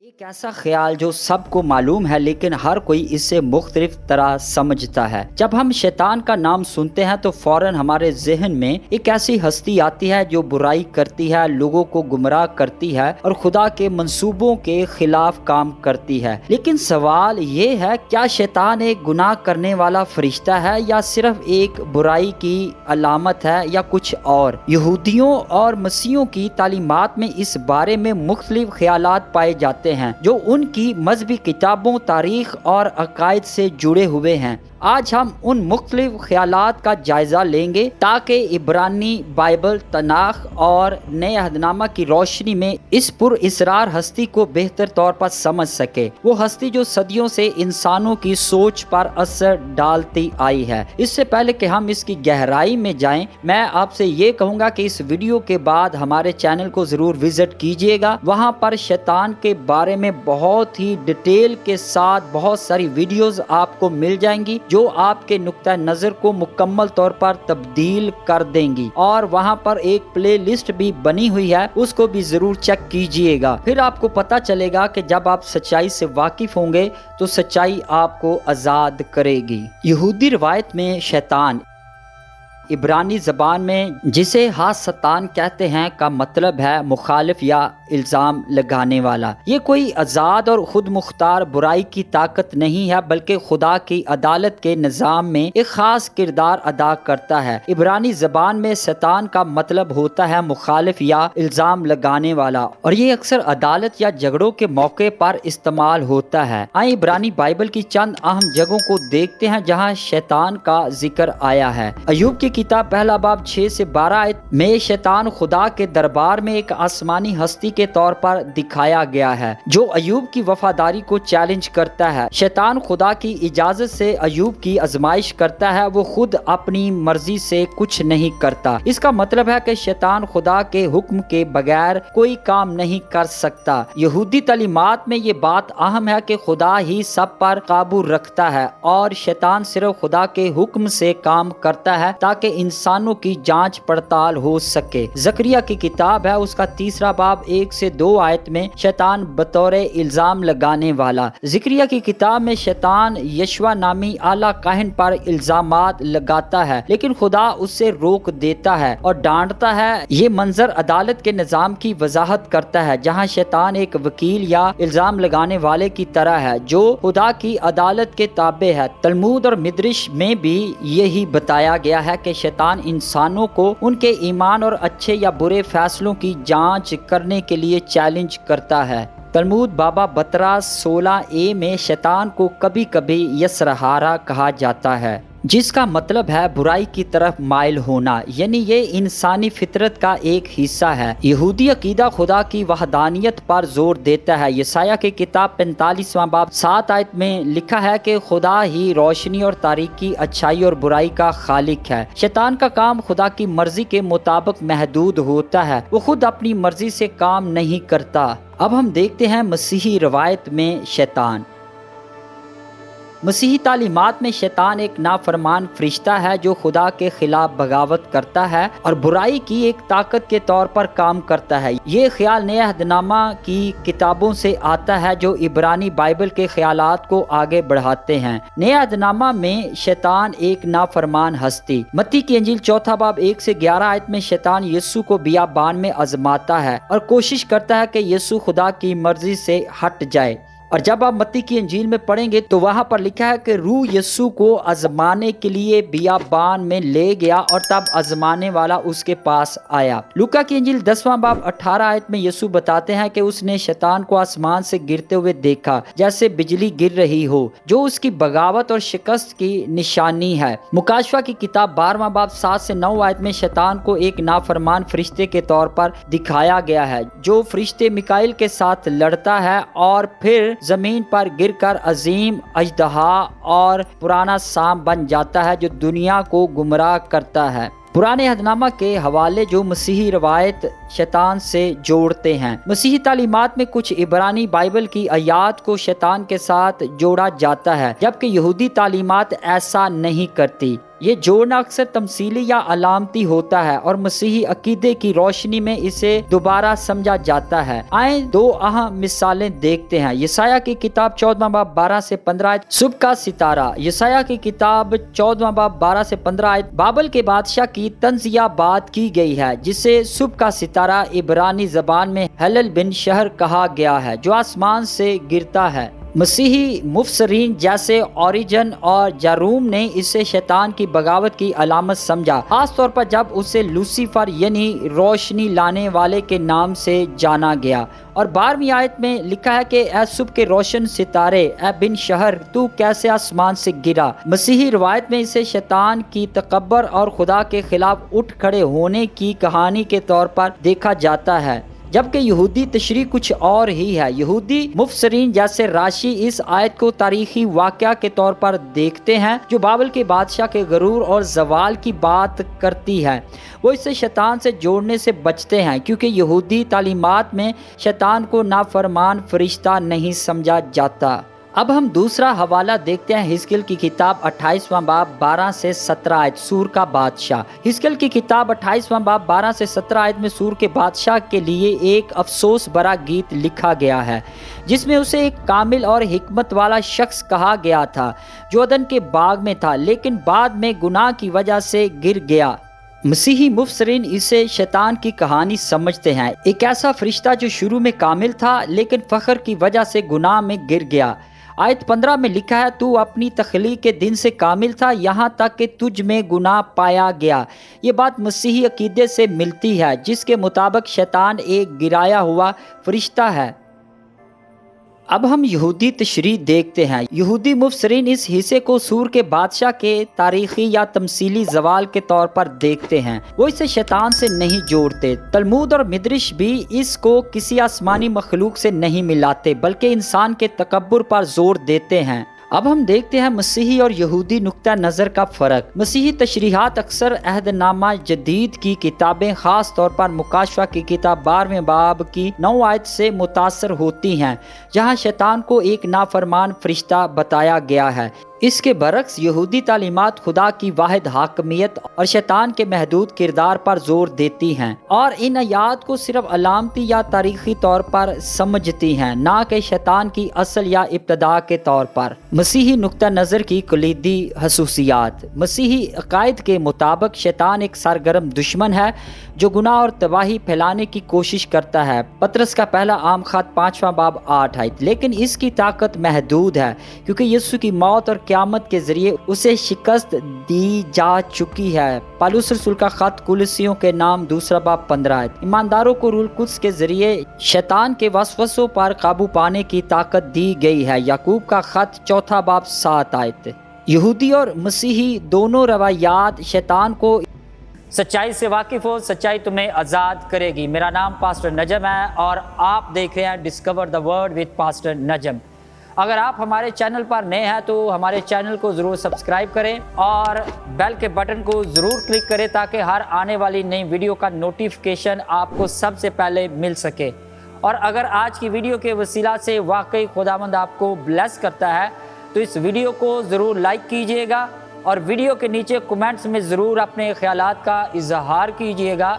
ایک ایسا خیال جو سب کو معلوم ہے، لیکن ہر کوئی اسے مختلف طرح سمجھتا ہے۔ جب ہم شیطان کا نام سنتے ہیں، تو فوراً ہمارے ذہن میں ایک ایسی ہستی آتی ہے جو برائی کرتی ہے، لوگوں کو گمراہ کرتی ہے اور خدا کے منصوبوں کے خلاف کام کرتی ہے۔ لیکن سوال یہ ہے، کیا شیطان ایک گناہ کرنے والا فرشتہ ہے یا صرف ایک برائی کی علامت ہے یا کچھ اور؟ یہودیوں اور مسیحوں کی تعلیمات میں اس بارے میں مختلف خیالات پائے جاتے ہیں جو ان کی مذہبی کتابوں تاریخ اور عقائد سے جڑے ہوئے ہیں۔ آج ہم ان مختلف خیالات کا جائزہ لیں گے تاکہ عبرانی بائبل تناخ اور نئے عہدنامہ کی روشنی میں اس پر اسرار ہستی کو بہتر طور پر سمجھ سکے۔ وہ ہستی جو صدیوں سے انسانوں کی سوچ پر اثر ڈالتی آئی ہے۔ اس سے پہلے کہ ہم اس کی گہرائی میں جائیں، میں آپ سے یہ کہوں گا کہ اس ویڈیو کے بعد ہمارے چینل کو ضرور وزٹ کیجیے گا۔ وہاں پر شیطان کے بارے میں بہت ہی ڈیٹیل کے ساتھ بہت ساری ویڈیوز آپ کو مل جائیں گی۔ جو آپ کے نقطہ نظر کو مکمل طور پر تبدیل کر دیں گی اور وہاں پر ایک پلے لسٹ بھی بنی ہوئی ہے، اس کو بھی ضرور چیک کیجیے گا۔ پھر آپ کو پتا چلے گا کہ جب آپ سچائی سے واقف ہوں گے تو سچائی آپ کو آزاد کرے گی۔ یہودی روایت میں شیطان عبرانی زبان میں جسے ستان کہتے ہیں کا مطلب ہے مخالف یا الزام لگانے والا۔ یہ کوئی آزاد اور خود مختار برائی کی طاقت نہیں ہے، بلکہ خدا کی عدالت کے نظام میں ایک خاص کردار ادا کرتا ہے۔ عبرانی زبان میں ستان کا مطلب ہوتا ہے مخالف یا الزام لگانے والا۔ اور یہ اکثر عدالت یا جھگڑوں کے موقع پر استعمال ہوتا ہے۔ آئیں عبرانی بائبل کی چند اہم جگہوں کو دیکھتے ہیں جہاں شیطان کا ذکر آیا ہے۔ ایوب کی کتاب پہلا باب چھ سے بارہ میں شیطان خدا کے دربار میں ایک آسمانی ہستی کے طور پر دکھایا گیا ہے، جو ایوب کی وفاداری کو چیلنج کرتا ہے۔ شیطان خدا کی اجازت سے ایوب کی ازمائش کرتا ہے، وہ خود اپنی مرضی سے کچھ نہیں کرتا۔ اس کا مطلب ہے کہ شیطان خدا کے حکم کے بغیر کوئی کام نہیں کر سکتا۔ یہودی تعلیمات میں یہ بات اہم ہے کہ خدا ہی سب پر قابو رکھتا ہے اور شیطان صرف خدا کے حکم سے کام کرتا ہے تاکہ انسانوں کی جانچ پڑتال ہو سکے۔ زکریہ کی کتاب ہے، اس کا تیسرا باب ایک سے دو آیت میں شیطان بطور الزام لگانے والا۔ ذکریہ کی کتاب میں شیطان یشوا نامی اعلیٰ کاہن پر الزامات لگاتا ہے، لیکن خدا اس سے روک دیتا ہے اور ڈانٹتا ہے۔ یہ منظر عدالت کے نظام کی وضاحت کرتا ہے، جہاں شیطان ایک وکیل یا الزام لگانے والے کی طرح ہے، جو خدا کی عدالت کے تابع ہے۔ تلمود اور مدرش میں بھی یہی بتایا گیا ہے کہ شیطان انسانوں کو ان کے ایمان اور اچھے یا برے فیصلوں کی جانچ کرنے کے لیے چیلنج کرتا ہے۔ تلمود بابا بترا سولہ اے میں شیطان کو کبھی کبھی یسرہارا کہا جاتا ہے۔ جس کا مطلب ہے برائی کی طرف مائل ہونا یعنی یہ انسانی فطرت کا ایک حصہ ہے۔ یہودی عقیدہ خدا کی وحدانیت پر زور دیتا ہے۔ یسایہ کی کتاب پینتالیسواں باب سات آیت میں لکھا ہے کہ خدا ہی روشنی اور تاریخی اچھائی اور برائی کا خالق ہے۔ شیطان کا کام خدا کی مرضی کے مطابق محدود ہوتا ہے۔ وہ خود اپنی مرضی سے کام نہیں کرتا۔ اب ہم دیکھتے ہیں مسیحی روایت میں شیطان۔ مسیحی تعلیمات میں شیطان ایک نافرمان فرشتہ ہے جو خدا کے خلاف بغاوت کرتا ہے اور برائی کی ایک طاقت کے طور پر کام کرتا ہے۔ یہ خیال نئے عہدنامہ کی کتابوں سے آتا ہے جو عبرانی بائبل کے خیالات کو آگے بڑھاتے ہیں۔ نئے عہدنامہ میں شیطان ایک نافرمان ہستی۔ متی کی انجیل چوتھا باب ایک سے گیارہ آیت میں شیطان یسو کو بیابان میں ازماتا ہے اور کوشش کرتا ہے کہ یسو خدا کی مرضی سے ہٹ جائے۔ اور جب آپ متی کی انجیل میں پڑھیں گے تو وہاں پر لکھا ہے کہ روح یسو کو ازمانے کے لیے بیابان میں لے گیا اور تب ازمانے والا اس کے پاس آیا۔ لوکا کی انجیل دسواں باب اٹھارہ آیت میں یسو بتاتے ہیں کہ اس نے شیطان کو آسمان سے گرتے ہوئے دیکھا جیسے بجلی گر رہی ہو، جو اس کی بغاوت اور شکست کی نشانی ہے۔ مکاشفہ کی کتاب بارہواں باب سات سے نو آیت میں شیطان کو ایک نافرمان فرشتے کے طور پر دکھایا گیا ہے، جو فرشتے مکائل کے ساتھ لڑتا ہے اور پھر زمین پر گر کر عظیم اجدہا اور پرانا سام بن جاتا ہے جو دنیا کو گمراہ کرتا ہے۔ پرانے حدنامہ کے حوالے جو مسیحی روایت شیطان سے جوڑتے ہیں۔ مسیحی تعلیمات میں کچھ عبرانی بائبل کی آیات کو شیطان کے ساتھ جوڑا جاتا ہے، جبکہ یہودی تعلیمات ایسا نہیں کرتی۔ یہ جوڑنا اکثر تمثیلی یا علامتی ہوتا ہے اور مسیحی عقیدے کی روشنی میں اسے دوبارہ سمجھا جاتا ہے۔ آئیں دو اہم مثالیں دیکھتے ہیں۔ یسایہ کی کتاب چودہ باب بارہ سے پندرہ صبح کا ستارہ۔ یسایہ کی کتاب چودہ باب بارہ سے پندرہ بابل کے بادشاہ کی تنزیہ بات کی گئی ہے، جسے صبح کا ستارہ عبرانی زبان میں حلل بن شہر کہا گیا ہے، جو آسمان سے گرتا ہے۔ مسیحی مفسرین جیسے اوریجن اور جاروم نے اسے شیطان کی بغاوت کی علامت سمجھا۔ خاص طور پر جب اسے لوسیفر یعنی روشنی لانے والے کے نام سے جانا گیا۔ اور بارہویں آیت میں لکھا ہے کہ، اے صبح کے روشن ستارے، اے بن شہر، تو کیسے آسمان سے گرا؟ مسیحی روایت میں اسے شیطان کی تکبر اور خدا کے خلاف اٹھ کھڑے ہونے کی کہانی کے طور پر دیکھا جاتا ہے۔ جبکہ یہودی تشریح کچھ اور ہی ہے۔ یہودی مفسرین جیسے راشی اس آیت کو تاریخی واقعہ کے طور پر دیکھتے ہیں، جو بابل کے بادشاہ کے غرور اور زوال کی بات کرتی ہے۔ وہ اسے شیطان سے جوڑنے سے بچتے ہیں، کیونکہ یہودی تعلیمات میں شیطان کو نافرمان فرشتہ نہیں سمجھا جاتا۔ اب ہم دوسرا حوالہ دیکھتے ہیں ہسکل کی کتاب اٹھائیسواں باب بارہ سے سترہ آیت سور کا بادشاہ۔ ہسکل کی کتاب اٹھائیسواں باب بارہ سے سترہ آیت میں سور کے بادشاہ کے لیے ایک افسوس برا گیت لکھا گیا ہے، جس میں اسے ایک کامل اور حکمت والا شخص کہا گیا تھا جو ادن کے باغ میں تھا، لیکن بعد میں گناہ کی وجہ سے گر گیا۔ مسیحی مفسرین اسے شیطان کی کہانی سمجھتے ہیں۔ ایک ایسا فرشتہ جو شروع میں کامل تھا، لیکن فخر کی وجہ سے گناہ میں گر گیا۔ آیت پندرہ میں لکھا ہے، تو اپنی تخلیق کے دن سے کامل تھا، یہاں تک کہ تجھ میں گناہ پایا گیا۔ یہ بات مسیحی عقیدے سے ملتی ہے، جس کے مطابق شیطان ایک گرایا ہوا فرشتہ ہے۔ اب ہم یہودی تشریح دیکھتے ہیں۔ یہودی مفسرین اس حصے کو سور کے بادشاہ کے تاریخی یا تمثیلی زوال کے طور پر دیکھتے ہیں۔ وہ اسے شیطان سے نہیں جوڑتے۔ تلمود اور مدرش بھی اس کو کسی آسمانی مخلوق سے نہیں ملاتے، بلکہ انسان کے تکبر پر زور دیتے ہیں۔ اب ہم دیکھتے ہیں مسیحی اور یہودی نقطہ نظر کا فرق۔ مسیحی تشریحات اکثر عہد نامہ جدید کی کتابیں خاص طور پر مکاشفہ کی کتاب بارہویں باب کی نو آیت سے متاثر ہوتی ہیں، جہاں شیطان کو ایک نافرمان فرشتہ بتایا گیا ہے۔ اس کے برعکس یہودی تعلیمات خدا کی واحد حاکمیت اور شیطان کے محدود کردار پر زور دیتی ہیں اور ان آیات کو صرف علامتی یا تاریخی طور پر سمجھتی ہیں، نہ کہ شیطان کی اصل یا ابتدا کے طور پر۔ مسیحی نقطہ نظر کی کلیدی خصوصیات۔ مسیحی عقائد کے مطابق شیطان ایک سرگرم دشمن ہے جو گناہ اور تباہی پھیلانے کی کوشش کرتا ہے۔ پترس کا پہلا عام خط پانچواں باب آٹھ آئے لیکن اس کی طاقت محدود ہے، کیونکہ یسو کی موت اور قیامت کے ذریعے اسے شکست دی جا چکی ہے۔ پالوس رسول کا خط کلسیوں کے نام، دوسرا باب پندرہ ایمانداروں کو رول قدس کے ذریعے شیطان کے وسوسوں پر قابو پانے کی طاقت دی گئی ہے۔ یعقوب کا خط چوتھا باب سات آئے یہودی اور مسیحی دونوں روایات شیطان کو سچائی سے واقف ہو، سچائی تمہیں آزاد کرے گی۔ میرا نام پاسٹر نجم ہے اور آپ دیکھ رہے ہیں discover the word with pastor Najam. اگر آپ ہمارے چینل پر نئے ہیں تو ہمارے چینل کو ضرور سبسکرائب کریں اور بیل کے بٹن کو ضرور کلک کریں تاکہ ہر آنے والی نئی ویڈیو کا نوٹیفکیشن آپ کو سب سے پہلے مل سکے۔ اور اگر آج کی ویڈیو کے وسیلہ سے واقعی خدا مند آپ کو بلیس کرتا ہے تو اس ویڈیو کو ضرور لائک کیجیے گا۔ اور ویڈیو کے نیچے کومنٹس میں ضرور اپنے خیالات کا اظہار کیجیے گا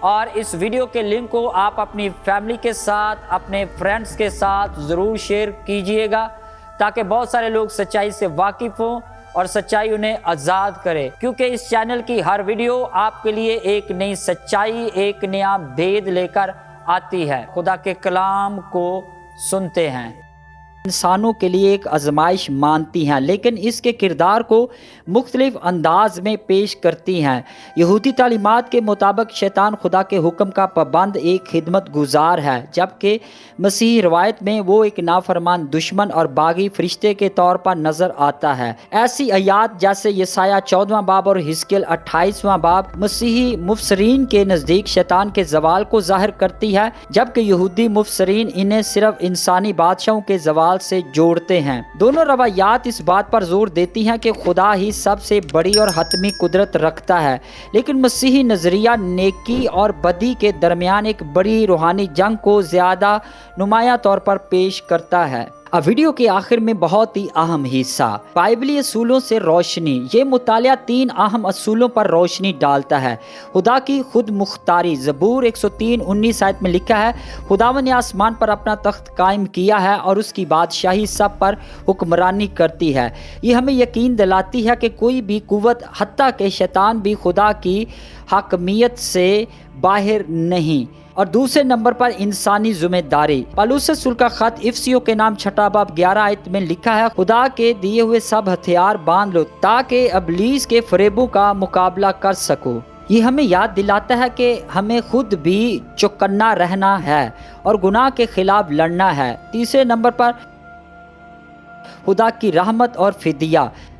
اور اس ویڈیو کے لنک کو آپ اپنی فیملی کے ساتھ، اپنے فرینڈز کے ساتھ ضرور شیئر کیجیے گا تاکہ بہت سارے لوگ سچائی سے واقف ہوں اور سچائی انہیں آزاد کرے۔ کیونکہ اس چینل کی ہر ویڈیو آپ کے لیے ایک نئی سچائی، ایک نیا بید لے کر آتی ہے۔ خدا کے کلام کو سنتے ہیں۔ انسانوں کے لیے ایک آزمائش مانتی ہیں، لیکن اس کے کردار کو مختلف انداز میں پیش کرتی ہیں۔ یہودی تعلیمات کے مطابق شیطان خدا کے حکم کا پابند ایک خدمت گزار ہے، جبکہ مسیحی روایت میں وہ ایک نافرمان دشمن اور باغی فرشتے کے طور پر نظر آتا ہے۔ ایسی آیات جیسے یسایہ چودواں باب اور ہسکل اٹھائیسواں باب مسیحی مفسرین کے نزدیک شیطان کے زوال کو ظاہر کرتی ہے، جبکہ یہودی مفسرین انہیں صرف انسانی بادشاہوں کے زوال سے جوڑتے ہیں۔ دونوں روایات اس بات پر زور دیتی ہیں کہ خدا ہی سب سے بڑی اور حتمی قدرت رکھتا ہے۔ لیکن مسیحی نظریہ نیکی اور بدی کے درمیان ایک بڑی روحانی جنگ کو زیادہ نمایاں طور پر پیش کرتا ہے۔ ویڈیو کے آخر میں بہت ہی اہم حصہ۔ بائبلی اصولوں سے روشنی، یہ مطالعہ تین اہم اصولوں پر روشنی ڈالتا ہے۔ خدا کی خود مختاری، زبور 103 انیس آیت میں لکھا ہے خداون نے آسمان پر اپنا تخت قائم کیا ہے اور اس کی بادشاہی سب پر حکمرانی کرتی ہے۔ یہ ہمیں یقین دلاتی ہے کہ کوئی بھی قوت، حتیٰ کہ شیطان بھی خدا کی حاکمیت سے باہر نہیں۔ اور دوسرے نمبر پر انسانی ذمہ داری۔ پالوس کا خط افسیو کے نام چھٹا باب گیارہ آیت میں لکھا ہے، خدا کے دیے ہوئے سب ہتھیار باندھ لو تاکہ ابلیس کے فریبوں کا مقابلہ کر سکو۔ یہ ہمیں یاد دلاتا ہے کہ ہمیں خود بھی چکنا رہنا ہے اور گناہ کے خلاف لڑنا ہے۔ تیسرے نمبر پر خدا کی رحمت اور فدیہ۔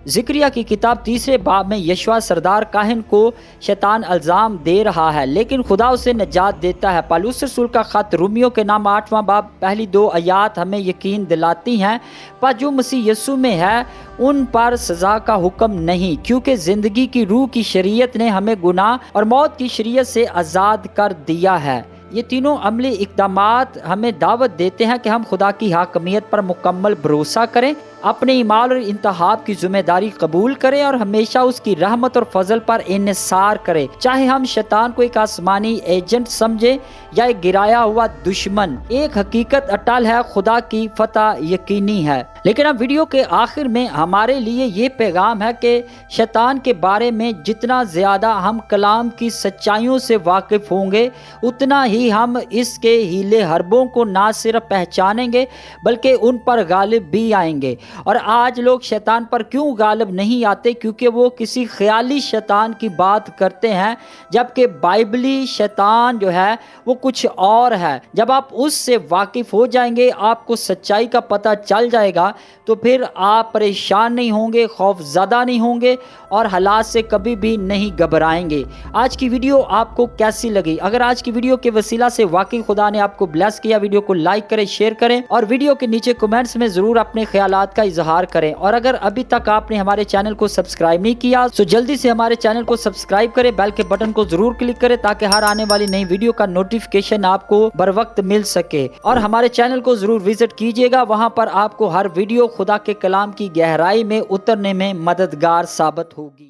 ذکریہ کی کتاب تیسرے باب میں یشوا سردار کاہن کو شیطان الزام دے رہا ہے، لیکن خدا اسے نجات دیتا ہے۔ پالوس رسول کا خط رومیو کے نام آٹھواں باب، پہلی دو آیات ہمیں یقین دلاتی ہیں۔ پر جو مسیح یسو میں ہے، ان پر سزا کا حکم نہیں، کیونکہ زندگی کی روح کی شریعت نے ہمیں گناہ اور موت کی شریعت سے آزاد کر دیا ہے۔ یہ تینوں عملی اقدامات ہمیں دعوت دیتے ہیں کہ ہم خدا کی حاکمیت پر مکمل بھروسہ کریں۔ اپنے ایمال اور انتخاب کی ذمہ داری قبول کرے اور ہمیشہ اس کی رحمت اور فضل پر انحصار کرے چاہے ہم شیطان کو ایک آسمانی ایجنٹ سمجھے یا ایک گرایا ہوا دشمن، ایک حقیقت اٹل ہے، خدا کی فتح یقینی ہے۔ لیکن اب ویڈیو کے آخر میں ہمارے لیے یہ پیغام ہے کہ شیطان کے بارے میں جتنا زیادہ ہم کلام کی سچائیوں سے واقف ہوں گے، اتنا ہی ہم اس کے ہیلے حربوں کو نہ صرف پہچانیں گے، بلکہ ان پر غالب بھی آئیں گے۔ اور آج لوگ شیطان پر کیوں غالب نہیں آتے؟ کیونکہ وہ کسی خیالی شیطان کی بات کرتے ہیں، جبکہ بائبلی شیطان جو ہے، وہ کچھ اور ہے۔ جب آپ اس سے واقف ہو جائیں گے، آپ کو سچائی کا پتہ چل جائے گا، تو پھر آپ پریشان نہیں ہوں گے، خوف زدہ نہیں ہوں گے اور حالات سے کبھی بھی نہیں گھبرائیں گے۔ آج کی ویڈیو آپ کو کیسی لگی؟ اگر آج کی ویڈیو کے وسیلہ سے واقعی خدا نے آپ کو بلیس کیا، ویڈیو کو لائک کریں شیئر کریں اور ویڈیو کے نیچے کومنٹس میں ضرور اپنے خیالات کا کا اظہار کریں۔ اور اگر ابھی تک آپ نے ہمارے چینل کو سبسکرائب نہیں کیا، تو جلدی سے ہمارے چینل کو سبسکرائب کریں، بیل کے بٹن کو ضرور کلک کریں تاکہ ہر آنے والی نئی ویڈیو کا نوٹیفکیشن آپ کو بر وقت مل سکے۔ اور ہمارے چینل کو ضرور وزٹ کیجیے گا، وہاں پر آپ کو ہر ویڈیو خدا کے کلام کی گہرائی میں اترنے میں مددگار ثابت ہوگی۔